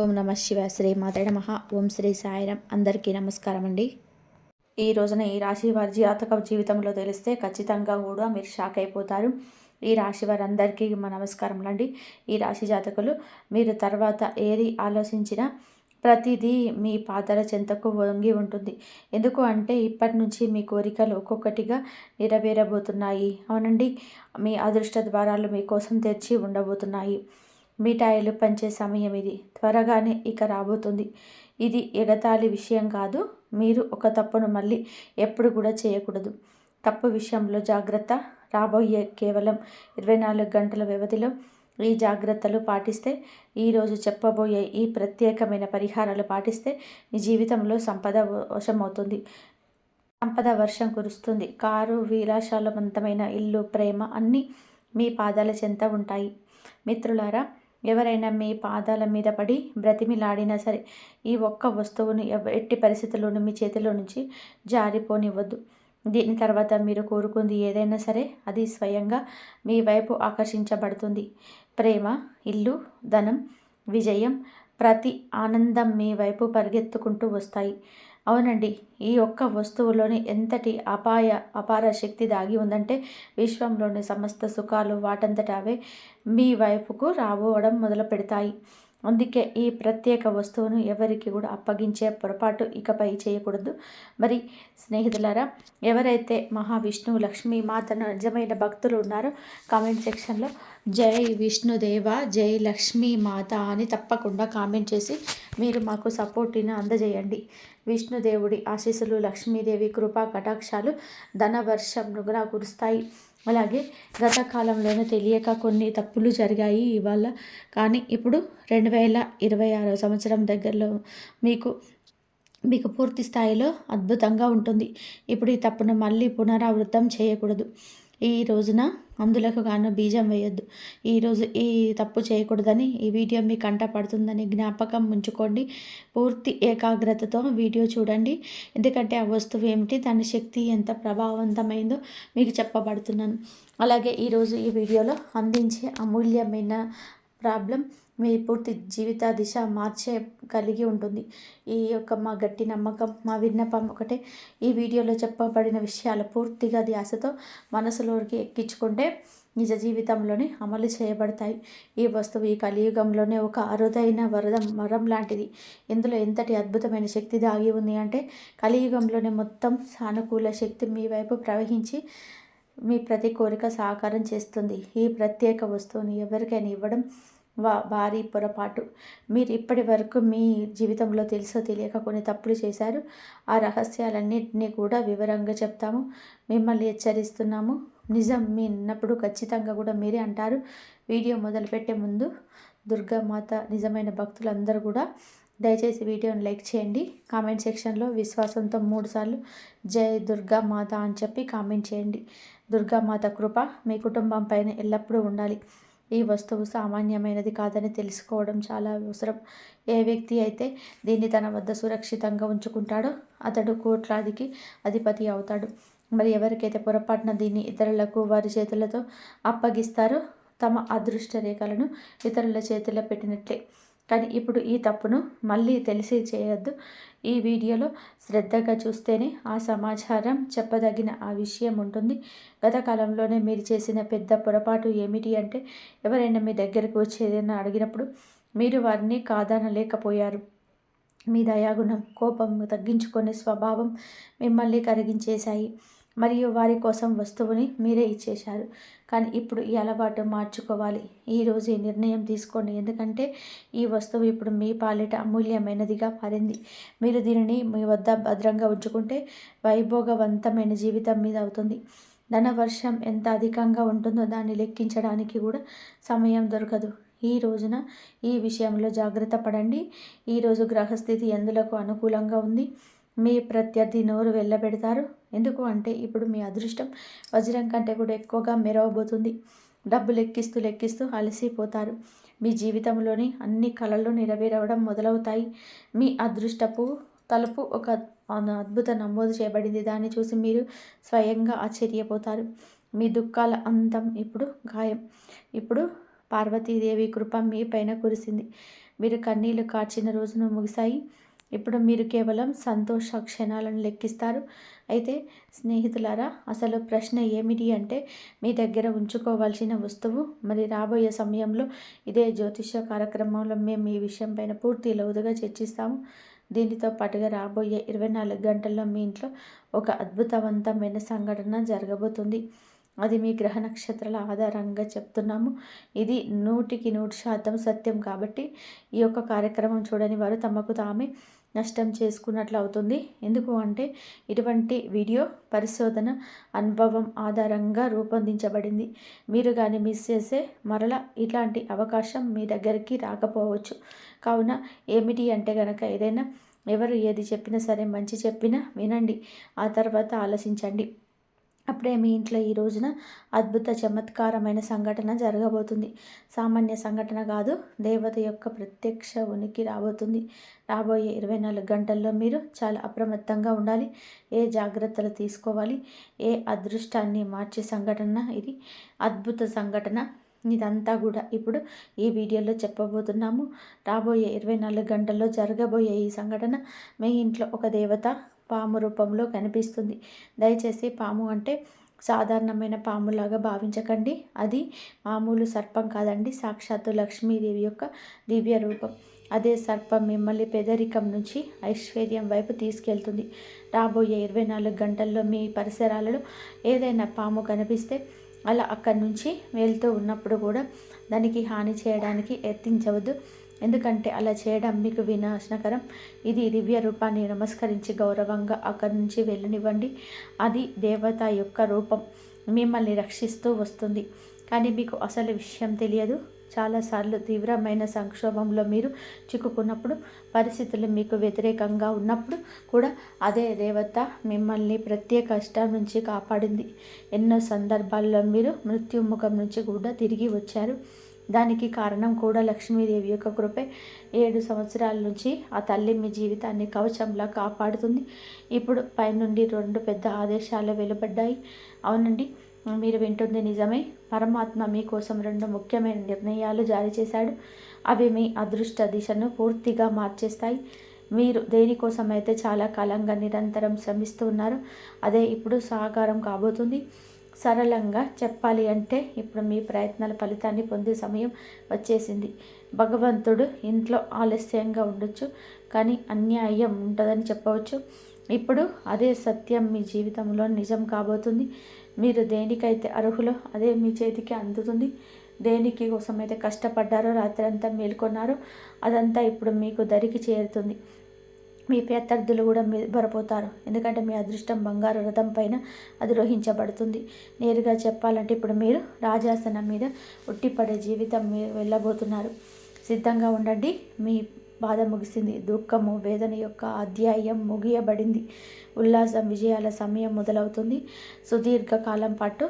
ఓం నమ శివ శ్రీ మాత నమ. ఓం శ్రీ సాయిరం. అందరికీ నమస్కారం అండి ఈ రోజున ఈ రాశి వారి జాతక జీవితంలో తెలిస్తే ఖచ్చితంగా కూడా మీరు షాక్ అయిపోతారు. ఈ రాశి వారందరికీ మా నమస్కారములు అండి. ఈ రాశి జాతకులు మీరు తర్వాత ఏది ఆలోచించినా ప్రతిదీ మీ పాదాల చెంతకు వంగి ఉంటుంది. ఎందుకు అంటే ఇప్పటి నుంచి మీ కోరికలు ఒక్కొక్కటిగా నెరవేరబోతున్నాయి. అవునండి. మీ అదృష్ట ద్వారాలు మీకోసం తెరిచి ఉండబోతున్నాయి. మిఠాయిలు పంచే సమయం ఇది. త్వరగానే ఇక రాబోతుంది. ఇది ఎగతాళి విషయం కాదు. మీరు ఒక తప్పును మళ్ళీ ఎప్పుడు కూడా చేయకూడదు. తప్పు విషయంలో జాగ్రత్త. రాబోయే కేవలం ఇరవై నాలుగు గంటల వ్యవధిలో ఈ జాగ్రత్తలు పాటిస్తే ఈరోజు చెప్పబోయే ఈ ప్రత్యేకమైన పరిహారాలు పాటిస్తే మీ జీవితంలో సంపద వశమవుతుంది. సంపద వర్షం కురుస్తుంది. కారు విలాసాలవంతమైన ఇల్లు ప్రేమ అన్నీ మీ పాదాల చెంత ఉంటాయి. మిత్రులారా ఎవరైనా మీ పాదాల మీద పడి బ్రతిమిలాడినా సరే ఈ ఒక్క వస్తువును ఎట్టి పరిస్థితుల్లోనూ మీ చేతిలో నుంచి జారిపోనివ్వద్దు. దీని తర్వాత మీరు కోరుకుంది ఏదైనా సరే అది స్వయంగా మీ వైపు ఆకర్షించబడుతుంది. ప్రేమ ఇల్లు ధనం విజయం ప్రతి ఆనందం మీ వైపు పరిగెత్తుకుంటూ వస్తాయి. అవునండి ఈ ఒక్క వస్తువులోని ఎంతటి అపాయ అపార శక్తి దాగి ఉందంటే విశ్వంలోని సమస్త సుఖాలు వాటంతట అవే మీ వైపుకు రాబోవడం మొదలు పెడతాయి అందుకే ఈ ప్రత్యేక వస్తువును ఎవరికి కూడా అప్పగించే పొరపాటు ఇకపై చేయకూడదు. మరి స్నేహితులారా ఎవరైతే మహావిష్ణువు లక్ష్మీ మాతను నిజమైన భక్తులు ఉన్నారో కామెంట్ సెక్షన్లో జై విష్ణుదేవ జై లక్ష్మీ మాత అని తప్పకుండా కామెంట్ చేసి మీరు మాకు సపోర్ట్ని అందజేయండి. విష్ణుదేవుడి ఆశీస్సులు లక్ష్మీదేవి కృపా కటాక్షాలు ధనవర్షం ధనవర్షంగా కురుస్తాయి అలాగే గత కాలంలోనే తెలియక కొన్ని తప్పులు జరిగాయి ఇవాళ. కానీ ఇప్పుడు రెండు వేల ఇరవై ఆరో సంవత్సరం దగ్గరలో మీకు మీకు పూర్తి స్థాయిలో అద్భుతంగా ఉంటుంది. ఇప్పుడు ఈ తప్పును మళ్ళీ పునరావృతం చేయకూడదు. ఈ రోజున అందులకు గాను బీజం వేయొద్దు. ఈరోజు ఈ తప్పు చేయకూడదని ఈ వీడియో మీ కంట పడుతుందని జ్ఞాపకం ఉంచుకోండి. పూర్తి ఏకాగ్రతతో వీడియో చూడండి. ఎందుకంటే ఆ వస్తువు ఏమిటి? దాని శక్తి ఎంత ప్రభావవంతమైందో మీకు చెప్పబడుతున్నాను. అలాగే ఈరోజు ఈ వీడియోలో అందించే అమూల్యమైన ప్రాబ్లం మీ పూర్తి జీవిత దిశ మార్చే కలిగి ఉంటుంది. ఈ యొక్క మా గట్టి నమ్మకం మా విన్నపం ఒకటే. ఈ వీడియోలో చెప్పబడిన విషయాలు పూర్తిగా ధ్యాసతో మనసులోకి ఎక్కించుకుంటే నిజ జీవితంలోనే అమలు చేయబడతాయి. ఈ వస్తువు ఈ కలియుగంలోనే ఒక అరుదైన వరదం వరం లాంటిది. ఇందులో ఎంతటి అద్భుతమైన శక్తి దాగి ఉంది అంటే కలియుగంలోనే మొత్తం సానుకూల శక్తి మీ వైపు ప్రవహించి మీ ప్రతి కోరిక సాకారం చేస్తుంది. ఈ ప్రత్యేక వస్తువుని ఎవరికైనా ఇవ్వడం వా భారీ పొరపాటు. మీరు ఇప్పటి వరకు మీ జీవితంలో తెలుసో తెలియక కొన్ని తప్పులు చేశారు. ఆ రహస్యాలన్నింటినీ కూడా వివరంగా చెప్తాము. మిమ్మల్ని హెచ్చరిస్తున్నాము. నిజం మీ ఉన్నప్పుడు ఖచ్చితంగా కూడా మీరే అంటారు. వీడియో మొదలుపెట్టే ముందు దుర్గామాత నిజమైన భక్తులందరూ కూడా దయచేసి వీడియోని లైక్ చేయండి. కామెంట్ సెక్షన్లో విశ్వాసంతో మూడుసార్లు జై దుర్గా మాత అని చెప్పి కామెంట్ చేయండి. దుర్గామాత కృప మీ కుటుంబం పైన ఎల్లప్పుడూ ఉండాలి. ఈ వస్తువు సామాన్యమైనది కాదని తెలుసుకోవడం చాలా అవసరం. ఏ వ్యక్తి అయితే దీన్ని తన వద్ద సురక్షితంగా ఉంచుకుంటాడో అతడు కోట్లాదికి అధిపతి అవుతాడు. మరి ఎవరికైతే పొరపాటున దీన్ని ఇతరులకు వారి చేతులతో అప్పగిస్తారో తమ అదృష్ట రేఖలను ఇతరుల చేతిలో పెట్టినట్లే. కానీ ఇప్పుడు ఈ తప్పును మళ్ళీ తెలిసి చేయొద్దు. ఈ వీడియోలో శ్రద్ధగా చూస్తేనే ఆ సమాచారం చెప్పదగిన ఆ విషయం ఉంటుంది. గత కాలంలోనే మీరు చేసిన పెద్ద పొరపాటు ఏమిటి అంటే ఎవరైనా మీ దగ్గరకు వచ్చేదైనా అడిగినప్పుడు మీరు వారిని కాదనలేకపోయారు. మీ దయాగుణం కోపం తగ్గించుకునే స్వభావం మిమ్మల్ని కరిగించేశాయి. మరియు వారి కోసం వస్తువుని మీరే ఇచ్చేశారు. కానీ ఇప్పుడు ఈ అలవాటు మార్చుకోవాలి. ఈరోజు ఈ నిర్ణయం తీసుకోండి. ఎందుకంటే ఈ వస్తువు ఇప్పుడు మీ పాలిట అమూల్యమైనదిగా మారింది. మీరు దీనిని మీ వద్ద భద్రంగా ఉంచుకుంటే వైభోగవంతమైన జీవితం మీద అవుతుంది. ధనవర్షం ఎంత అధికంగా ఉంటుందో దాన్ని లెక్కించడానికి కూడా సమయం దొరకదు. ఈ రోజున ఈ విషయంలో జాగ్రత్త పడండి. ఈరోజు గ్రహస్థితి ఎందులకు అనుకూలంగా ఉంది? మీ ప్రత్యర్థి నోరు వెళ్ళబెడతారు ఎందుకు అంటే ఇప్పుడు మీ అదృష్టం వజ్రం కంటే కూడా ఎక్కువగా మెరవబోతుంది. డబ్బు లెక్కిస్తూ లెక్కిస్తూ అలసిపోతారు. మీ జీవితంలోని అన్ని కళలు నెరవేరవడం మొదలవుతాయి. మీ అదృష్టపు తలుపు ఒక అద్భుత నమోదు చేయబడింది. దాన్ని చూసి మీరు స్వయంగా ఆశ్చర్యపోతారు. మీ దుఃఖాల అంతం ఇప్పుడు గాయం. ఇప్పుడు పార్వతీదేవి కృప మీ పైన కురిసింది. మీరు కన్నీళ్ళు కార్చిన రోజును ముగిశాయి. ఇప్పుడు మీరు కేవలం సంతోష క్షణాలను లెక్కిస్తారు. అయితే స్నేహితులారా అసలు ప్రశ్న ఏమిటి అంటే మీ దగ్గర ఉంచుకోవాల్సిన వస్తువు? మరి రాబోయే సమయంలో ఇదే జ్యోతిష కార్యక్రమంలో మేము ఈ విషయం పైన పూర్తి లోతుగా చర్చిస్తాము. దీనితో పాటుగా రాబోయే ఇరవై నాలుగు గంటల్లో మీ ఇంట్లో ఒక అద్భుతవంతమైన సంఘటన జరగబోతుంది. అది మీ గ్రహ నక్షత్రాల ఆధారంగా చెప్తున్నాము. ఇది నూటికి నూటి శాతం సత్యం కాబట్టి ఈ యొక్క కార్యక్రమం చూడని వారు తమకు తామే నష్టం చేసుకున్నట్లు అవుతుంది. ఎందుకు అంటే ఇటువంటి వీడియో పరిశోధన అనుభవం ఆధారంగా రూపొందించబడింది. మీరు కానీ మిస్ చేసే మరల ఇట్లాంటి అవకాశం మీ దగ్గరికి రాకపోవచ్చు. కావున ఏమిటి అంటే కనుక ఏదైనా ఎవరు ఏది చెప్పినా సరే మంచి చెప్పినా వినండి. ఆ తర్వాత ఆలోచించండి. అప్పుడే మీ ఇంట్లో ఈ రోజున అద్భుత చమత్కారమైన సంఘటన జరగబోతుంది. సామాన్య సంఘటన కాదు దేవత యొక్క ప్రత్యక్ష ఉనికి రాబోతుంది. రాబోయే ఇరవై నాలుగు గంటల్లో మీరు చాలా అప్రమత్తంగా ఉండాలి. ఏ జాగ్రత్తలు తీసుకోవాలి? ఏ అదృష్టాన్ని మార్చే సంఘటన ఇది? అద్భుత సంఘటన. ఇదంతా కూడా ఇప్పుడు ఈ వీడియోలో చెప్పబోతున్నాము. రాబోయే ఇరవై నాలుగు గంటల్లో జరగబోయే ఈ సంఘటన. మీ ఇంట్లో ఒక దేవత పాము రూపంలో కనిపిస్తుంది. దయచేసి పాము అంటే సాధారణమైన పాములాగా భావించకండి. అది మామూలు సర్పం కాదండి. సాక్షాత్తు లక్ష్మీదేవి యొక్క దివ్య రూపం. అదే సర్పం మిమ్మల్ని పేదరికం నుంచి ఐశ్వర్యం వైపు తీసుకెళ్తుంది. రాబోయే ఇరవై నాలుగు గంటల్లో మీ పరిసరాలలో ఏదైనా పాము కనిపిస్తే అలా అక్కడి నుంచి వెళ్తూ ఉన్నప్పుడు కూడా దానికి హాని చేయడానికి యత్నించవద్దు. ఎందుకంటే అలా చేయడం మీకు వినాశనకరం. ఇది దివ్య రూపాన్ని నమస్కరించి గౌరవంగా అక్కడి నుంచి వెళ్ళనివ్వండి. అది దేవత యొక్క రూపం. మిమ్మల్ని రక్షిస్తూ వస్తుంది. కానీ మీకు అసలు విషయం తెలియదు. చాలాసార్లు తీవ్రమైన సంక్షోభంలో మీరు చిక్కుకున్నప్పుడు పరిస్థితులు మీకు వ్యతిరేకంగా ఉన్నప్పుడు కూడా అదే దేవత మిమ్మల్ని ప్రత్యేక కష్టం నుంచి కాపాడింది. ఎన్నో సందర్భాల్లో మీరు మృత్యుముఖం నుంచి కూడా తిరిగి వచ్చారు. దానికి కారణం కూడా లక్ష్మీదేవి యొక్క కృపే. ఏడు సంవత్సరాల నుంచి ఆ తల్లి మీ జీవితాన్ని కవచంలా కాపాడుతుంది. ఇప్పుడు పైనుండి రెండు పెద్ద ఆదేశాలు వెలువడ్డాయి. అవునండి మీరు వింటుంది నిజమే. పరమాత్మ మీకోసం రెండు ముఖ్యమైన నిర్ణయాలు జారీ చేశాడు. అవి మీ అదృష్ట దిశను పూర్తిగా మార్చేస్తాయి. మీరు దేనికోసం అయితే చాలా కాలంగా నిరంతరం శ్రమిస్తూ ఉన్నారు అదే ఇప్పుడు సహకారం కాబోతుంది. సరళంగా చెప్పాలి అంటే ఇప్పుడు మీ ప్రయత్నాల ఫలితాన్ని పొందే సమయం వచ్చేసింది. భగవంతుడు ఇంట్లో ఆలస్యంగా ఉండొచ్చు కానీ అన్యాయం ఉంటుందని చెప్పవచ్చు. ఇప్పుడు అదే సత్యం మీ జీవితంలో నిజం కాబోతుంది. మీరు దేనికైతే అర్హులో అదే మీ చేతికి అందుతుంది. దేనికి కోసమైతే కష్టపడ్డారో రాత్రంతా మేల్కొన్నారో. అదంతా ఇప్పుడు మీకు దరికి చేరుతుంది. మీ ప్రత్యర్థులు కూడా బరపోతారు. ఎందుకంటే మీ అదృష్టం బంగారు రథం పైన అధిరోహించబడుతుంది. నేరుగా చెప్పాలంటే ఇప్పుడు మీరు రాజాసనం మీద ఉట్టిపడే జీవితం మీరు వెళ్ళబోతున్నారు. సిద్ధంగా ఉండండి. మీ బాధ ముగిసింది. దుఃఖము వేదన యొక్క అధ్యాయం ముగియబడింది. ఉల్లాసం విజయాల సమయం మొదలవుతుంది. సుదీర్ఘకాలం పాటు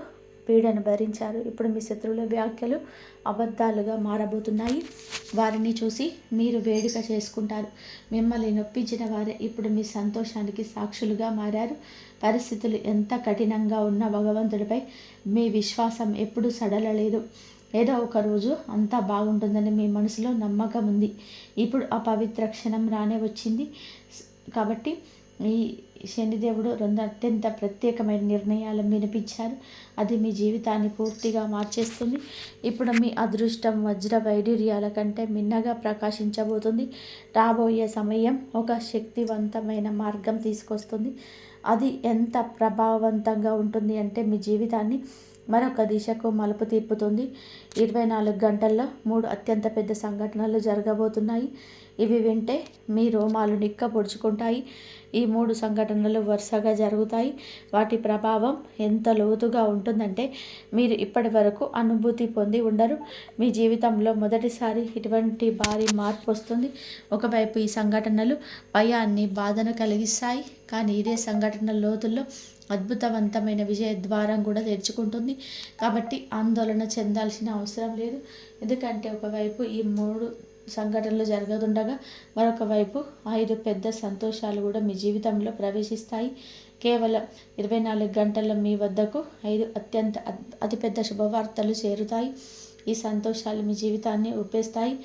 పీడను భరించారు ఇప్పుడు మీ శత్రువుల వ్యాఖ్యలు అబద్ధాలుగా మారబోతున్నాయి. వారిని చూసి మీరు వేడుక చేసుకుంటారు. మిమ్మల్ని నొప్పించిన వారే ఇప్పుడు మీ సంతోషానికి సాక్షులుగా మారారు. పరిస్థితులు ఎంత కఠినంగా ఉన్న భగవంతుడిపై మీ విశ్వాసం ఎప్పుడూ సడలలేదు. ఏదో ఒక రోజు అంతా బాగుంటుందని మీ మనసులో నమ్మకం ఉంది. ఇప్పుడు ఆ పవిత్ర క్షణం రానే వచ్చింది. కాబట్టి ఈ శనిదేవుడు రెండు అత్యంత ప్రత్యేకమైన నిర్ణయాలు వినిపించారు. అది మీ జీవితాన్ని పూర్తిగా మార్చేస్తుంది. ఇప్పుడు మీ అదృష్టం వజ్ర వైడూర్యాల కంటే మిన్నగా ప్రకాశించబోతుంది. రాబోయే సమయం ఒక శక్తివంతమైన మార్గం తీసుకొస్తుంది. అది ఎంత ప్రభావవంతంగా ఉంటుంది అంటే మీ జీవితాన్ని మరొక దిశకు మలుపు తిప్పుతుంది. ఇరవై నాలుగు గంటల్లో మూడు అత్యంత పెద్ద సంఘటనలు జరగబోతున్నాయి. ఇవి వింటే మీ రోమాలు నిక్క పొడుచుకుంటాయి ఈ మూడు సంఘటనలు వరుసగా జరుగుతాయి. వాటి ప్రభావం ఎంత లోతుగా ఉంటుందంటే మీరు ఇప్పటి వరకు అనుభూతి పొంది ఉండరు. మీ జీవితంలో మొదటిసారి ఇటువంటి భారీ మార్పు వస్తుంది. ఒకవైపు ఈ సంఘటనలు భయాన్ని బాధను కలిగిస్తాయి. కానీ ఇదే సంఘటన లోతుల్లో అద్భుతవంతమైన విజయ ద్వారం కూడా తెరుచుకుంటుంది. కాబట్టి ఆందోళన చెందాల్సిన అవసరం లేదు. ఎందుకంటే ఒకవైపు ఈ మూడు సంఘటనలు జరుగుతుండగా మరొక వైపు ఐదు పెద్ద సంతోషాలు కూడా మీ జీవితంలో ప్రవేశిస్తాయి. కేవలం ఇరవై నాలుగు గంటల్లో మీ వద్దకు ఐదు అత్యంత అతిపెద్ద శుభవార్తలు చేరుతాయి. ఈ సంతోషాలు మీ జీవితాన్ని ఒప్పేస్తాయి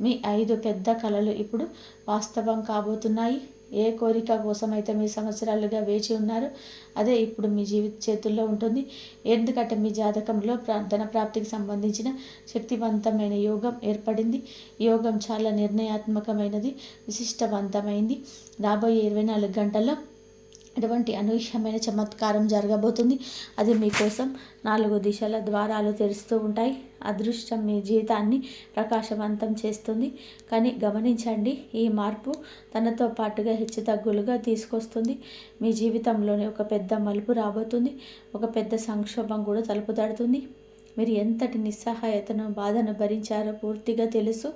మీ ఐదు పెద్ద కళలు ఇప్పుడు వాస్తవం కాబోతున్నాయి. ఏ కోరిక కోసమైతే మీ సంవత్సరాలుగా వేచి ఉన్నారు అదే ఇప్పుడు మీ జీవిత చేతుల్లో ఉంటుంది. ఎందుకంటే మీ జాతకంలో ధన ప్రాప్తికి సంబంధించిన శక్తివంతమైన యోగం ఏర్పడింది. యోగం చాలా నిర్ణయాత్మకమైనది విశిష్టవంతమైంది. రాబోయే ఇరవై నాలుగు గంటల్లో ఎటువంటి అనూహ్యమైన చమత్కారం జరగబోతుంది. అది మీకోసం నాలుగు దిశల ద్వారాలు తెరుస్తూ ఉంటాయి. అదృష్టం మీ జీవితాన్ని ప్రకాశవంతం చేస్తుంది. కానీ గమనించండి ఈ మార్పు తనతో పాటుగా హెచ్చుతగ్గులుగా తీసుకొస్తుంది. మీ జీవితంలోని ఒక పెద్ద మలుపు రాబోతుంది. ఒక పెద్ద సంక్షోభం కూడా తలుపు తడుతుంది. మీరు ఎంతటి నిస్సహాయతను బాధను భరించారో పూర్తిగా తెలుసు.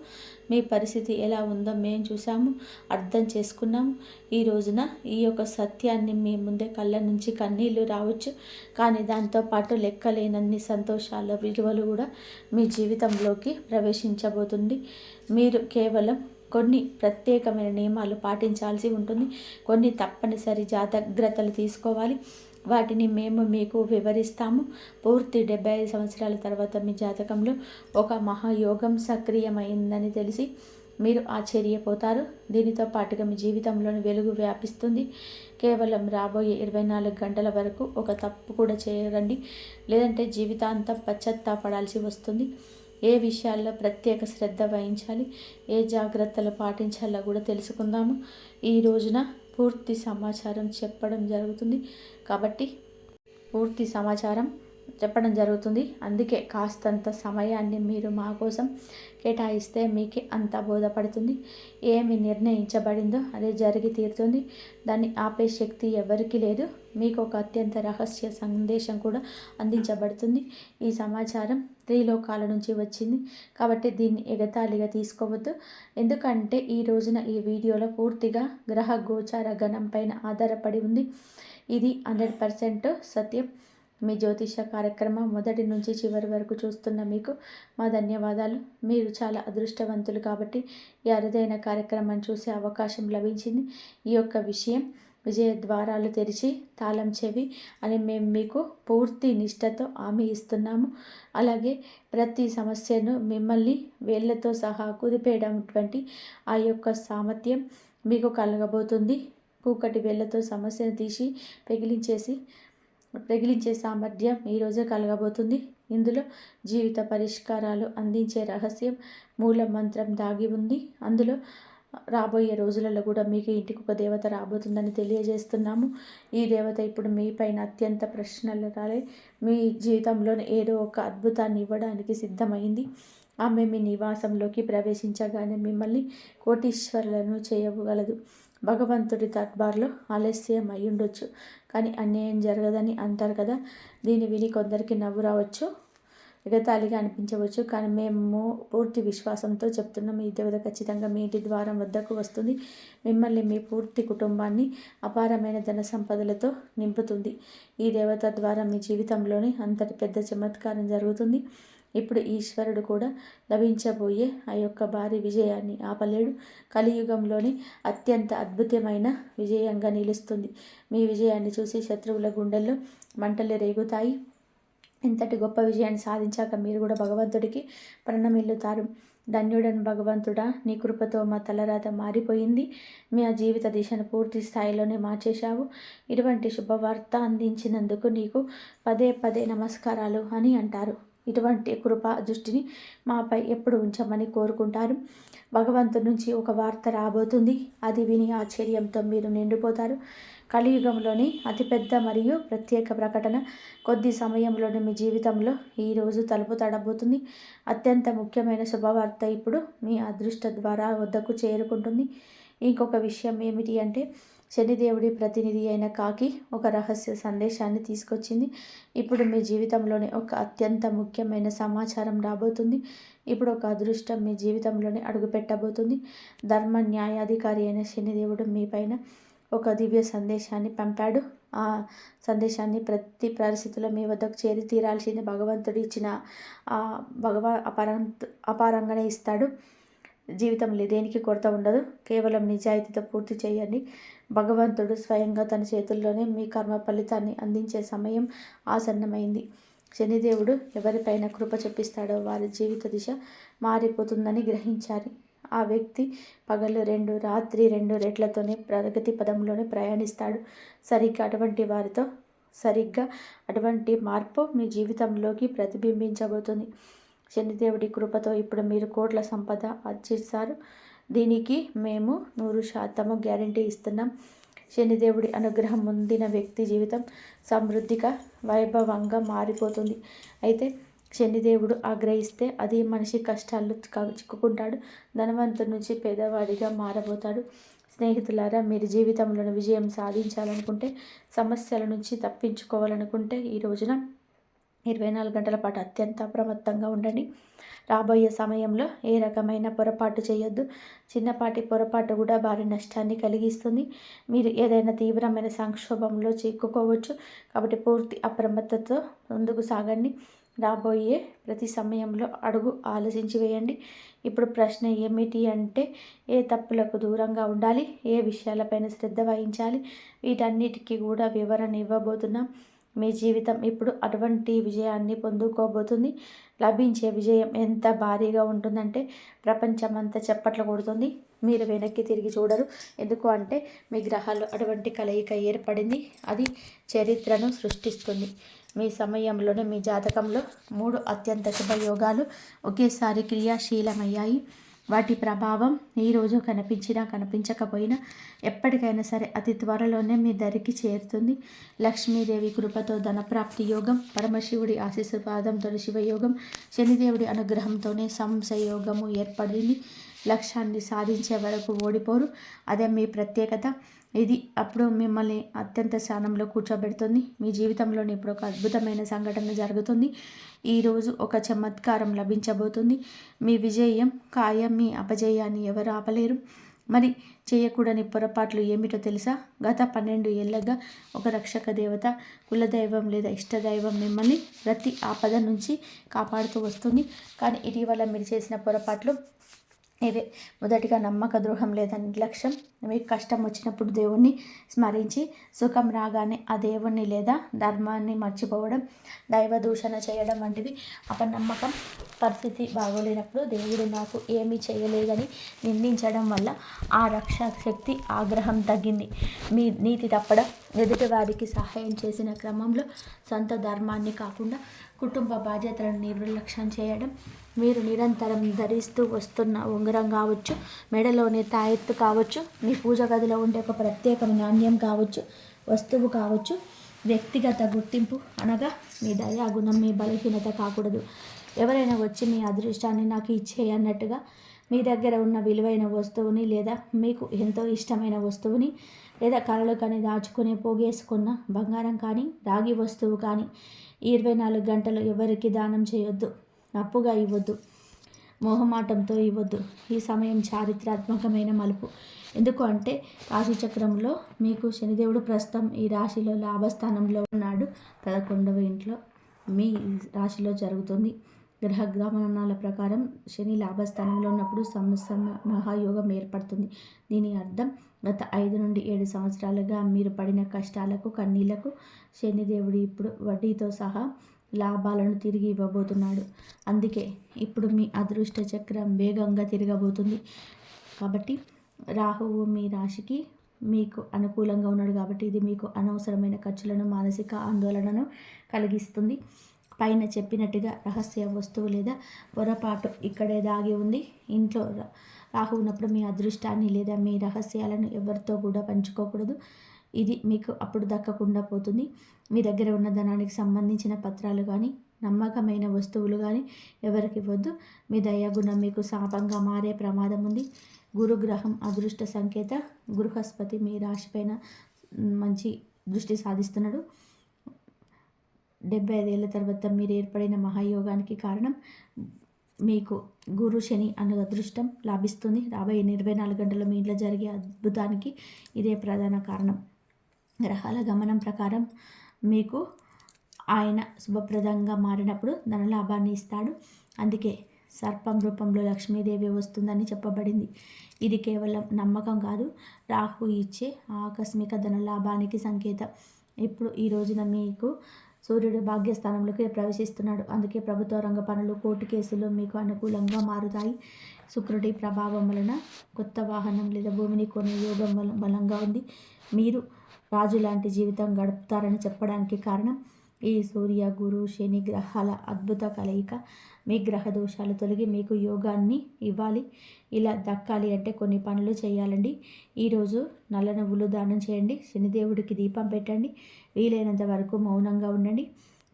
మీ పరిస్థితి ఎలా ఉందో మేము చూసాము అర్థం చేసుకున్నాము. ఈ రోజున ఈ యొక్క సత్యాన్ని మీ ముందే కళ్ళ నుంచి కన్నీళ్ళు రావచ్చు. కానీ దాంతోపాటు లెక్కలేనన్ని సంతోషాల విలువలు కూడా మీ జీవితంలోకి ప్రవేశించబోతుంది. మీరు కేవలం కొన్ని ప్రత్యేకమైన నియమాలు పాటించాల్సి ఉంటుంది. కొన్ని తప్పనిసరి జాగ్రత్తలు తీసుకోవాలి. వాటిని మేము మీకు వివరిస్తాము. పూర్తి డెబ్బై ఐదు సంవత్సరాల తర్వాత మీ జాతకంలో ఒక మహాయోగం సక్రియమైందని తెలిసి మీరు ఆశ్చర్యపోతారు. దీనితో పాటుగా మీ జీవితంలోని వెలుగు వ్యాపిస్తుంది. కేవలం రాబోయే ఇరవై నాలుగు గంటల వరకు ఒక తప్పు కూడా చేయరండి లేదంటే జీవితాంతం పశ్చత్తాపడాల్సి వస్తుంది. ఏ విషయాల్లో ప్రత్యేక శ్రద్ధ వహించాలి? ఏ జాగ్రత్తలు పాటించాలో కూడా తెలుసుకుందాము. ఈ రోజున పూర్తి సమాచారం చెప్పడం జరుగుతుంది. కాబట్టి పూర్తి సమాచారం చెప్పడం జరుగుతుంది. అందుకే కాస్తంత సమయాన్ని మీరు మా కోసం కేటాయిస్తే మీకే అంత బోధపడుతుంది. ఏమి నిర్ణయించబడిందో అదే జరిగి తీరుతుంది. దాన్ని ఆపే శక్తి ఎవరికి లేదు. మీకు ఒక అత్యంత రహస్య సందేశం కూడా అందించబడుతుంది. ఈ సమాచారం త్రిలోకాల నుంచి వచ్చింది. కాబట్టి దీన్ని ఎగతాళిగా తీసుకోవద్దు. ఎందుకంటే ఈ రోజున ఈ వీడియోలో పూర్తిగా గ్రహ గోచార గణం పైన ఆధారపడి ఉంది. ఇది హండ్రెడ్ పర్సెంట్ సత్యం. మీ జ్యోతిష కార్యక్రమం మొదటి నుంచి చివరి వరకు చూస్తున్న మీకు మా ధన్యవాదాలు. మీరు చాలా అదృష్టవంతులు కాబట్టి ఈ అరుదైన కార్యక్రమాన్ని చూసే అవకాశం లభించింది. ఈ యొక్క విషయం విజయ ద్వారాలు తెరిచి తాళం చెవి అని మేము మీకు పూర్తి నిష్టతో హామీ ఇస్తున్నాము. అలాగే ప్రతి సమస్యను మిమ్మల్ని వేళ్ళతో సహా కుదిపేయడం ఆ యొక్క సామర్థ్యం మీకు కలగబోతుంది. కూకటి వేళ్ళతో సమస్యను తీసి పెగిలించేసి పెగిలించే సామర్థ్యం ఈరోజే కలగబోతుంది. ఇందులో జీవిత పరిష్కారాలు అందించే రహస్యం మూల మంత్రం దాగి ఉంది. అందులో రాబోయే రోజులలో కూడా మీకు ఇంటికి ఒక దేవత రాబోతుందని తెలియజేస్తున్నాము. ఈ దేవత ఇప్పుడు మీ పైన అత్యంత ప్రశ్నలు రాలే. మీ జీవితంలో ఏదో ఒక అద్భుతాన్ని ఇవ్వడానికి సిద్ధమైంది. ఆమె మీ నివాసంలోకి ప్రవేశించగానే మిమ్మల్ని కోటీశ్వరులను చేయగలదు. భగవంతుడి దర్బార్లో ఆలస్యం అయ్యుండొచ్చు. కానీ అన్యాయం జరగదని అంటారు కదా. దీని విని కొందరికి నవ్వు రావచ్చు. ఎగతాళిగా అనిపించవచ్చు. కానీ మేము పూర్తి విశ్వాసంతో చెప్తున్నాం ఈ దేవత ఖచ్చితంగా మీ ఇంటి ద్వారం వద్దకు వస్తుంది. మిమ్మల్ని మీ పూర్తి కుటుంబాన్ని అపారమైన ధన సంపదలతో నింపుతుంది. ఈ దేవత ద్వారా మీ జీవితంలోనే అంతటి పెద్ద చమత్కారం జరుగుతుంది. ఇప్పుడు ఈశ్వరుడు కూడా లభించబోయే ఆ యొక్క భారీ విజయాన్ని ఆపలేడు. కలియుగంలోని అత్యంత అద్భుతమైన విజయంగా నిలుస్తుంది. మీ విజయాన్ని చూసి శత్రువుల గుండెల్లో మంటలు రేగుతాయి. ఇంతటి గొప్ప విజయాన్ని సాధించాక మీరు కూడా భగవంతుడికి ప్రణమిల్లుతారు. ధన్యుడను భగవంతుడా నీ కృపతో మా తలరాత మారిపోయింది. మీ ఆ జీవిత దిశను పూర్తి స్థాయిలోనే మార్చేశావు. ఇటువంటి శుభవార్త అందించినందుకు నీకు పదే పదే నమస్కారాలు అని అంటారు. ఇటువంటి కృప దృష్టిని మాపై ఎప్పుడు ఉంచమని కోరుకుంటారు. భగవంతు నుంచి ఒక వార్త రాబోతుంది. అది విని ఆశ్చర్యంతో మీరు నిండిపోతారు. కలియుగంలోని అతిపెద్ద మరియు ప్రత్యేక ప్రకటన కొద్ది సమయంలోనే మీ జీవితంలో ఈరోజు తలుపు తడబోతుంది. అత్యంత ముఖ్యమైన శుభవార్త ఇప్పుడు మీ అదృష్ట ద్వారా వద్దకు చేరుకుంటుంది. ఇంకొక విషయం ఏమిటి అంటే శనిదేవుడి ప్రతినిధి అయిన కాకి ఒక రహస్య సందేశాన్ని తీసుకొచ్చింది. ఇప్పుడు మీ జీవితంలోనే ఒక అత్యంత ముఖ్యమైన సమాచారం రాబోతుంది. ఇప్పుడు ఒక అదృష్టం మీ జీవితంలోనే అడుగుపెట్టబోతుంది. ధర్మ న్యాయాధికారి అయిన శనిదేవుడు మీ పైన ఒక దివ్య సందేశాన్ని పంపాడు. ఆ సందేశాన్ని ప్రతి పరిస్థితుల్లో మీ వద్దకు చేరి తీరాల్సింది భగవంతుడు ఇచ్చిన భగవా అపారం అపారంగానే ఇస్తాడు. జీవితంలో దేనికి కొరత ఉండదు. కేవలం నిజాయితీతో పూర్తి చేయండి. భగవంతుడు స్వయంగా తన చేతుల్లోనే మీ కర్మ ఫలితాన్ని అందించే సమయం ఆసన్నమైంది. శనిదేవుడు ఎవరిపైన కృప చూపిస్తాడో వారి జీవిత దిశ మారిపోతుందని గ్రహించాలి. ఆ వ్యక్తి పగలు రెండు రాత్రి రెండు రెట్లతోనే ప్రగతి పదంలోనే ప్రయాణిస్తాడు. సరిగ్గా అటువంటి వారితో సరిగ్గా అటువంటి మార్పు మీ జీవితంలోకి ప్రతిబింబించబోతుంది. శనిదేవుడి కృపతో ఇప్పుడు మీరు కోట్ల సంపద అర్చిస్తారు దీనికి మేము నూరు శాతము గ్యారంటీ ఇస్తున్నాం. శనిదేవుడి అనుగ్రహం పొందిన వ్యక్తి జీవితం సమృద్ధిగా వైభవంగా మారిపోతుంది. అయితే శనిదేవుడు ఆగ్రహిస్తే అది మనిషి కష్టాల్లో చిక్కుకుంటాడు. ధనవంతుడి నుంచి పేదవాడిగా మారబోతాడు. స్నేహితులారా మీరు జీవితంలో విజయం సాధించాలనుకుంటే సమస్యల నుంచి తప్పించుకోవాలనుకుంటే ఈ రోజున ఇరవై నాలుగు గంటల పాటు అత్యంత అప్రమత్తంగా ఉండండి. రాబోయే సమయంలో ఏ రకమైన పొరపాటు చేయొద్దు. చిన్నపాటి పొరపాటు కూడా భారీ నష్టాన్ని కలిగిస్తుంది. మీరు ఏదైనా తీవ్రమైన సంక్షోభంలో చిక్కుకోవచ్చు. కాబట్టి పూర్తి అప్రమత్తతో ముందుకు సాగండి. రాబోయే ప్రతి సమయంలో అడుగు ఆలోచించి వేయండి. ఇప్పుడు ప్రశ్న ఏమిటి అంటే ఏ తప్పులకు దూరంగా ఉండాలి? ఏ విషయాలపైన శ్రద్ధ వహించాలి? వీటన్నిటికీ కూడా వివరణ ఇవ్వబోతున్నాం. మీ జీవితం ఇప్పుడు అటువంటి విజయాన్ని పొందుకోబోతుంది. లభించే విజయం ఎంత భారీగా ఉంటుందంటే ప్రపంచమంతా చప్పట్లు కొడుతుంది. మీరు వెనక్కి తిరిగి చూడరు. ఎందుకు అంటే మీ గ్రహాల్లో అటువంటి కలయిక ఏర్పడింది. అది చరిత్రను సృష్టిస్తుంది. మీ సమయంలోనే మీ జాతకంలో మూడు అత్యంత శుభయోగాలు ఒకేసారి క్రియాశీలమయ్యాయి. వాటి ప్రభావం ఈరోజు కనిపించినా కనిపించకపోయినా ఎప్పటికైనా సరే అతి త్వరలోనే మీ దరికి చేరుతుంది. లక్ష్మీదేవి కృపతో ధనప్రాప్తి యోగం పరమశివుడి ఆశీర్వాదంతో శివయోగం శనిదేవుడి అనుగ్రహంతోనే సంశయోగము ఏర్పడింది. లక్ష్యాన్ని సాధించే వరకు ఓడిపోరు. అదే మీ ప్రత్యేకత. ఇది అప్పుడు మిమ్మల్ని అత్యంత స్థానంలో కూర్చోబెడుతుంది. మీ జీవితంలోని ఇప్పుడు ఒక అద్భుతమైన సంఘటన జరుగుతుంది. ఈరోజు ఒక చమత్కారం లభించబోతుంది. మీ విజయం ఖాయం మీ అపజయాన్ని ఎవరు ఆపలేరు. మరి చేయకూడని పొరపాట్లు ఏమిటో తెలుసా? గత పన్నెండు ఏళ్ళగా ఒక రక్షక దేవత కులదైవం లేదా ఇష్టదైవం మిమ్మల్ని ప్రతి ఆపద నుంచి కాపాడుతూ వస్తుంది. కానీ ఇటీవల మీరు చేసిన పొరపాట్లు ఇవే. మొదటిగా నమ్మక ద్రోహం లేదా నిర్లక్ష్యం మీకు కష్టం వచ్చినప్పుడు దేవుణ్ణి స్మరించి సుఖం రాగానే ఆ దేవుణ్ణి లేదా ధర్మాన్ని మర్చిపోవడం దైవ దూషణ చేయడం వంటివి. అపనమ్మకం పరిస్థితి బాగోలేనప్పుడు దేవుడు నాకు ఏమీ చేయలేదని నిందించడం వల్ల ఆ రక్షా శక్తి ఆగ్రహం తగ్గింది. మీ నీతి తప్పడం ఎదుటివారికి సహాయం చేసిన క్రమంలో సొంత ధర్మాన్ని కాకుండా కుటుంబ బాధ్యతలను నిర్లక్ష్యం చేయడం. మీరు నిరంతరం ధరిస్తూ వస్తున్న ఉంగరం కావచ్చు మెడలోని తాయెత్తు కావచ్చు మీ పూజ గదిలో ఉండే ఒక ప్రత్యేక నాణ్యం కావచ్చు వస్తువు కావచ్చు వ్యక్తిగత గుర్తింపు అనగా మీ దయాగుణం మీ బలహీనత కాకూడదు. ఎవరైనా వచ్చి మీ అదృష్టాన్ని నాకు ఇచ్చేయన్నట్టుగా మీ దగ్గర ఉన్న విలువైన వస్తువుని లేదా మీకు ఎంతో ఇష్టమైన వస్తువుని లేదా కళలు కానీ దాచుకుని పోగేసుకున్న బంగారం కానీ రాగి వస్తువు కానీ ఇరవై నాలుగు గంటలు ఎవరికి దానం చేయొద్దు. అప్పుగా ఇవ్వద్దు. మోహమాటంతో ఇవ్వద్దు. ఈ సమయం చారిత్రాత్మకమైన మలుపు. ఎందుకు అంటే రాశిచక్రంలో మీకు శనిదేవుడు ప్రస్తుతం ఈ రాశిలో లాభస్థానంలో ఉన్నాడు. పదకొండవ ఇంట్లో మీ రాశిలో జరుగుతుంది. గ్రహ గమనాల ప్రకారం శని లాభస్థానంలో ఉన్నప్పుడు సమస్య మహాయోగం ఏర్పడుతుంది. దీని అర్థం గత ఐదు నుండి ఏడు సంవత్సరాలుగా మీరు పడిన కష్టాలకు కన్నీళ్ళకు శనిదేవుడు ఇప్పుడు వడ్డీతో సహా లాభాలను తిరిగి ఇవ్వబోతున్నాడు. అందుకే ఇప్పుడు మీ అదృష్ట చక్రం వేగంగా తిరగబోతుంది. కాబట్టి రాహువు మీ రాశికి మీకు అనుకూలంగా ఉన్నాడు కాబట్టి ఇది మీకు అనవసరమైన ఖర్చులను మానసిక ఆందోళనను కలిగిస్తుంది. పైన చెప్పినట్టుగా రహస్య వస్తువు లేదా పొరపాటు ఇక్కడే దాగి ఉంది. ఇంట్లో రాహు ఉన్నప్పుడు మీ అదృష్టాన్ని లేదా మీ రహస్యాలను ఎవరితో కూడా పంచుకోకూడదు. ఇది మీకు అప్పుడు దక్కకుండా పోతుంది. మీ దగ్గర ఉన్న ధనానికి సంబంధించిన పత్రాలు కానీ నమ్మకమైన వస్తువులు కానీ ఎవరికి ఇవ్వద్దు. మీ దయాగుణం మీకు శాపంగా మారే ప్రమాదం ఉంది. గురుగ్రహం అదృష్ట సంకేత. గృహస్పతి మీ రాశిపైన మంచి దృష్టి సాధిస్తున్నాడు. డెబ్బై ఐదేళ్ళ తర్వాత మీరు ఏర్పడిన మహాయోగానికి కారణం మీకు గురు శని అన్న అదృష్టం లాభిస్తుంది. రాబోయే ఇరవై నాలుగు గంటల మీ ఇంట్లో జరిగే అద్భుతానికి ఇదే ప్రధాన కారణం. గ్రహాల గమనం ప్రకారం మీకు ఆయన శుభప్రదంగా మారినప్పుడు ధనలాభాన్ని ఇస్తాడు. అందుకే సర్పం రూపంలో లక్ష్మీదేవి వస్తుందని చెప్పబడింది. ఇది కేవలం నమ్మకం కాదు. రాహు ఇచ్చే ఆకస్మిక ధనలాభానికి సంకేతం. ఇప్పుడు ఈ రోజున మీకు సూర్యుడు భాగ్యస్థానంలోకి ప్రవేశిస్తున్నాడు. అందుకే ప్రభుత్వ రంగ పనులు కోర్టు కేసులు మీకు అనుకూలంగా మారుతాయి. శుక్రుడి ప్రభావం వలన కొత్త వాహనం లేదా భూమిని కొనే యోగం బలంగా ఉంది. మీరు రాజు లాంటి జీవితం గడుపుతారని చెప్పడానికి కారణం ఈ సూర్య గురు శని గ్రహాల అద్భుత కలయిక. మీ గ్రహ దోషాలు తొలగి మీకు యోగాన్ని ఇవ్వాలి. ఇలా దక్కాలి అంటే కొన్ని పనులు చేయాలండి. ఈరోజు నల్ల నువ్వులు దానం చేయండి. శనిదేవుడికి దీపం పెట్టండి. వీలైనంత వరకు మౌనంగా ఉండండి.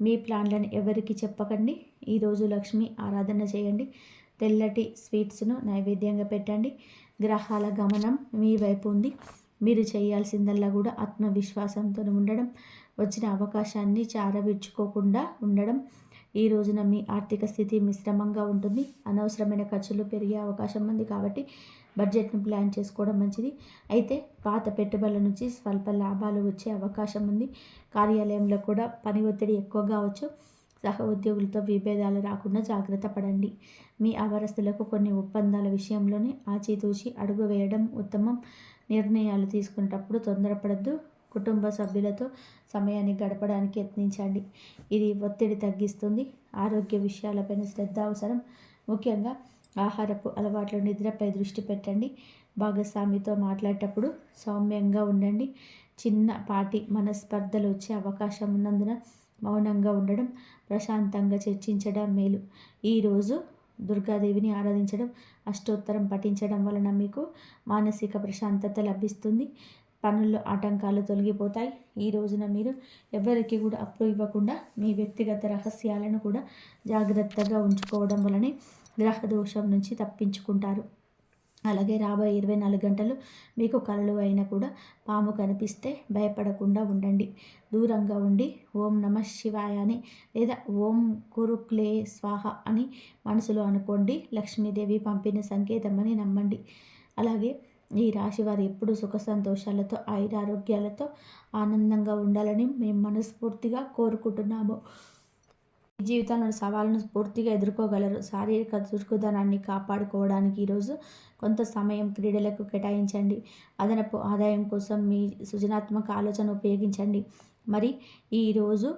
మీ ప్లాన్లను ఎవరికి చెప్పకండి. ఈరోజు లక్ష్మి ఆరాధన చేయండి. తెల్లటి స్వీట్స్ను నైవేద్యంగా పెట్టండి. గ్రహాల గమనం మీ వైపు ఉంది. మీరు చేయాల్సిందల్లా కూడా ఆత్మవిశ్వాసంతో ఉండడం వచ్చిన అవకాశాన్ని చారవిడ్చుకోకుండా ఉండడం ఈ రోజున మీ ఆర్థిక స్థితి మిశ్రమంగా ఉంటుంది. అనవసరమైన ఖర్చులు పెరిగే అవకాశం ఉంది కాబట్టి బడ్జెట్ను ప్లాన్ చేసుకోవడం మంచిది. అయితే పాత పెట్టుబడుల నుంచి స్వల్ప లాభాలు వచ్చే అవకాశం ఉంది. కార్యాలయంలో కూడా పని ఒత్తిడి ఎక్కువగా కావచ్చు సహ ఉద్యోగులతో విభేదాలు రాకుండా జాగ్రత్త పడండి. మీ అవరస్తులకు కొన్ని ఒప్పందాల విషయంలోనే ఆచితూచి అడుగు వేయడం ఉత్తమం. నిర్ణయాలు తీసుకునేటప్పుడు తొందరపడద్దు. కుటుంబ సభ్యులతో సమయాన్ని గడపడానికి యత్నించండి. ఇది ఒత్తిడి తగ్గిస్తుంది. ఆరోగ్య విషయాలపైన శ్రద్ధ అవసరం. ముఖ్యంగా ఆహారపు అలవాట్లు నిద్రపై దృష్టి పెట్టండి. భాగస్వామితో మాట్లాడేటప్పుడు సౌమ్యంగా ఉండండి. చిన్నపాటి మనస్పర్ధలు వచ్చే అవకాశం ఉన్నందున మౌనంగా ఉండడం ప్రశాంతంగా చర్చించడం మేలు. ఈరోజు దుర్గాదేవిని ఆరాధించడం అష్టోత్తరం పఠించడం వలన మీకు మానసిక ప్రశాంతత లభిస్తుంది. పనుల్లో ఆటంకాలు తొలగిపోతాయి. ఈ రోజున మీరు ఎవరికి కూడా అప్పు ఇవ్వకుండా మీ వ్యక్తిగత రహస్యాలను కూడా జాగ్రత్తగా ఉంచుకోవడం వలనే గ్రహ దోషం నుంచి తప్పించుకుంటారు. అలాగే రాబోయే ఇరవై నాలుగు గంటలు మీకు కలలు అయినా కూడా పాము కనిపిస్తే భయపడకుండా ఉండండి. దూరంగా ఉండి ఓం నమ శివాయ అని లేదా ఓం కురుక్లే స్వాహ అని మనసులో అనుకోండి. లక్ష్మీదేవి పంపిన సంకేతం అని నమ్మండి. అలాగే ఈ రాశి వారు ఎప్పుడూ సుఖ సంతోషాలతో ఆయురారోగ్యాలతో ఆనందంగా ఉండాలని మేము మనస్ఫూర్తిగా కోరుకుంటున్నాము. జీవితంలో సవాళ్ళను పూర్తిగా ఎదుర్కోగలరు. శారీరక చురుకుదనాన్ని కాపాడుకోవడానికి ఈరోజు కొంత సమయం క్రీడలకు కేటాయించండి. అదనపు ఆదాయం కోసం మీ సృజనాత్మక ఆలోచన ఉపయోగించండి. మరి ఈరోజు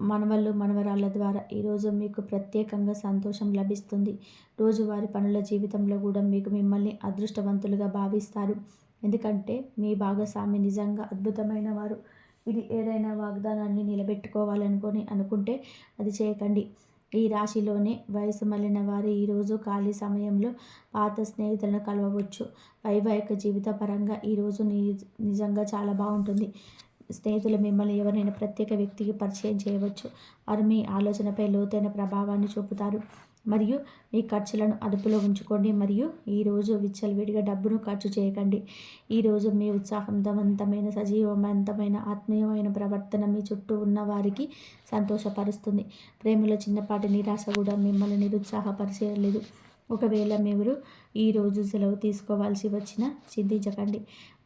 మనవళ్ళు మనవరాళ్ళ ద్వారా ఈరోజు మీకు ప్రత్యేకంగా సంతోషం లభిస్తుంది. రోజువారి పనుల జీవితంలో కూడా మీకు మిమ్మల్ని అదృష్టవంతులుగా భావిస్తారు. ఎందుకంటే మీ భాగస్వామి నిజంగా అద్భుతమైన వారు. ఇది ఏదైనా వాగ్దానాన్ని నిలబెట్టుకోవాలనుకొని అనుకుంటే అది చేయకండి. ఈ రాశిలోనే వయసు మళ్ళిన వారు ఈరోజు ఖాళీ సమయంలో పాత స్నేహితులను కలవవచ్చు. వైవాహిక జీవిత పరంగా ఈరోజు నిజంగా చాలా బాగుంటుంది. స్నేహితులు మిమ్మల్ని ఎవరైనా ప్రత్యేక వ్యక్తికి పరిచయం చేయవచ్చు. వారు మీ ఆలోచనపై లోతైన ప్రభావాన్ని చూపుతారు. మరియు మీ ఖర్చులను అదుపులో ఉంచుకోండి. మరియు ఈరోజు విచ్చలవిడిగా డబ్బును ఖర్చు చేయకండి. ఈరోజు మీ ఉత్సాహవంతమైన సజీవవంతమైన ఆత్మీయమైన ప్రవర్తన మీ చుట్టూ ఉన్న వారికి సంతోషపరుస్తుంది. ప్రేమలో చిన్నపాటి నిరాశ కూడా మిమ్మల్ని నిరుత్సాహపరిచేయలేదు ఒకవేళ మీరు ఈరోజు సెలవు తీసుకోవాల్సి వచ్చినా చింతించకండి.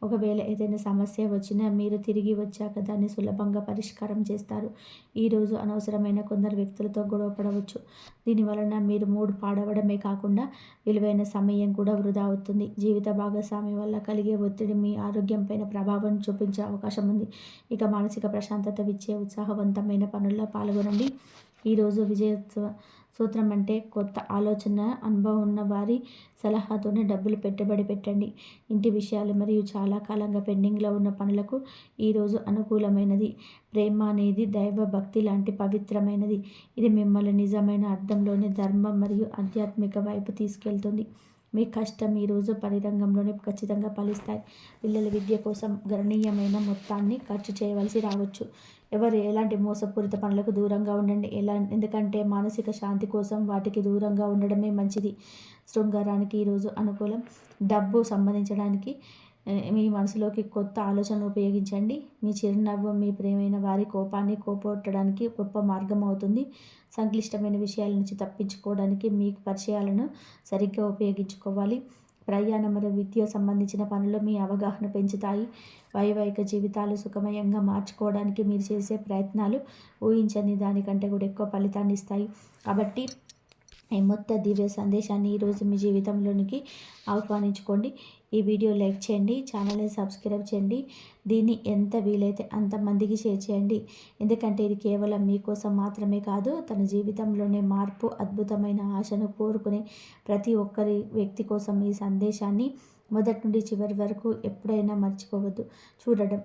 ఒకవేళ ఏదైనా సమస్య వచ్చినా మీరు తిరిగి వచ్చాక దాన్ని సులభంగా పరిష్కారం చేస్తారు. ఈరోజు అనవసరమైన కొందరు వ్యక్తులతో గొడవ పడవచ్చు. దీనివలన మీరు మూడు పాడవడమే కాకుండా విలువైన సమయం కూడా వృధా అవుతుంది. జీవిత భాగస్వామి వల్ల కలిగే ఒత్తిడి మీ ఆరోగ్యంపైన ప్రభావం చూపించే అవకాశం ఉంది. ఇక మానసిక ప్రశాంతత ఇచ్చే ఉత్సాహవంతమైన పనుల్లో పాల్గొనండి. ఈరోజు విజయోత్సవ సూత్రం అంటే కొత్త ఆలోచన అనుభవం ఉన్న వారి సలహాతోనే డబ్బులు పెట్టుబడి పెట్టండి. ఇంటి విషయాలు మరియు చాలా కాలంగా పెండింగ్లో ఉన్న పనులకు ఈరోజు అనుకూలమైనది. ప్రేమ అనేది దైవ భక్తి లాంటి పవిత్రమైనది. ఇది మిమ్మల్ని నిజమైన అర్థంలోనే ధర్మం మరియు ఆధ్యాత్మిక వైపు తీసుకెళ్తుంది. మీ కష్టం ఈరోజు పరిరంగంలోనే ఖచ్చితంగా ఫలిస్తాయి. పిల్లల విద్య కోసం గణనీయమైన మొత్తాన్ని ఖర్చు చేయవలసి రావచ్చు. ఎవరు ఎలాంటి మోసపూరిత పనులకు దూరంగా ఉండండి. ఎలా ఎందుకంటే మానసిక శాంతి కోసం వాటికి దూరంగా ఉండడమే మంచిది. శృంగారానికి ఈరోజు అనుకూలం. డబ్బు సంబంధించడానికి మీ మనసులోకి కొత్త ఆలోచనలు ఉపయోగించండి. మీ చిరునవ్వు మీ ప్రేమైన వారి కోపాన్ని కోపొట్టడానికి గొప్ప మార్గం అవుతుంది. సంక్లిష్టమైన విషయాల నుంచి తప్పించుకోవడానికి మీ పరిచయాలను సరిగ్గా ఉపయోగించుకోవాలి. ప్రయాణం మరియు విద్య సంబంధించిన పనులు మీ అవగాహన పెంచుతాయి. వైవాహిక జీవితాలు సుఖమయంగా మార్చుకోవడానికి మీరు చేసే ప్రయత్నాలు ఊహించని దానికంటే కూడా ఎక్కువ ఫలితాన్ని ఇస్తాయి. కాబట్టి ఈ మొత్త దివ్య సందేశాన్ని ఈరోజు మీ జీవితంలోనికి ఆహ్వానించుకోండి. ఈ వీడియో లైక్ చేయండి ఛానల్ని సబ్స్క్రైబ్ చేయండి. దీన్ని ఎంత వీలైతే అంతమందికి షేర్ చేయండి. ఎందుకంటే ఇది కేవలం మీకోసం మాత్రమే కాదు తన జీవితంలోనే మార్పు అద్భుతమైన ఆశను కోరుకునే ప్రతి ఒక్కరి వ్యక్తి కోసం ఈ సందేశాన్ని మొదటి నుండి చివరి వరకు ఎప్పుడైనా మర్చిపోవద్దు. చూడడం.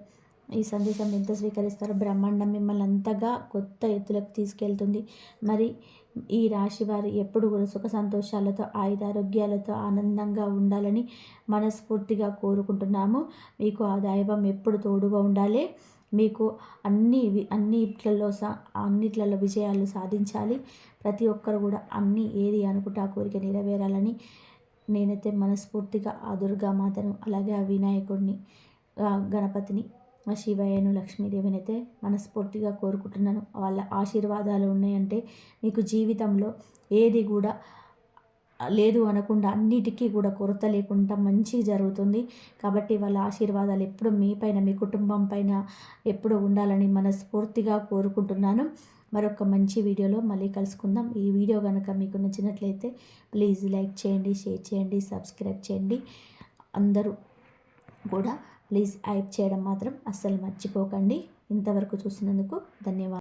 ఈ సందేశం ఎంత స్వీకరిస్తారో బ్రహ్మాండం మిమ్మల్ని అంతగా కొత్త ఎత్తులకు తీసుకెళ్తుంది. మరి ఈ రాశి వారు ఎప్పుడు కూడా సుఖ సంతోషాలతో ఆయుధారోగ్యాలతో ఆనందంగా ఉండాలని మనస్ఫూర్తిగా కోరుకుంటున్నాము. మీకు ఆ దైవం ఎప్పుడు తోడుగా ఉండాలి. మీకు అన్ని అన్నిట్లలో సా అన్నిట్లలో విజయాలు సాధించాలి. ప్రతి ఒక్కరు కూడా అన్ని ఏది అనుకుంటే ఆ కోరిక నెరవేరాలని నేనైతే మనస్ఫూర్తిగా ఆ దుర్గామాతను అలాగే ఆ వినాయకుడిని గణపతిని శివయ్యను లక్ష్మీదేవిని అయితే మనస్ఫూర్తిగా కోరుకుంటున్నాను. వాళ్ళ ఆశీర్వాదాలు ఉన్నాయంటే మీకు జీవితంలో ఏది కూడా లేదు అనకుండా అన్నిటికీ కూడా కొరత లేకుండా మంచి జరుగుతుంది. కాబట్టి వాళ్ళ ఆశీర్వాదాలు ఎప్పుడు మీ పైన మీ కుటుంబం పైన ఎప్పుడు ఉండాలని మనస్ఫూర్తిగా కోరుకుంటున్నాను. మరొక మంచి వీడియోలో మళ్ళీ కలుసుకుందాం. ఈ వీడియో కనుక మీకు నచ్చినట్లయితే ప్లీజ్ లైక్ చేయండి షేర్ చేయండి సబ్స్క్రైబ్ చేయండి. అందరూ కూడా ప్లీజ్ హైప్ చేయడం మాత్రం అస్సలు మర్చిపోకండి. ఇంతవరకు చూసినందుకు ధన్యవాదాలు.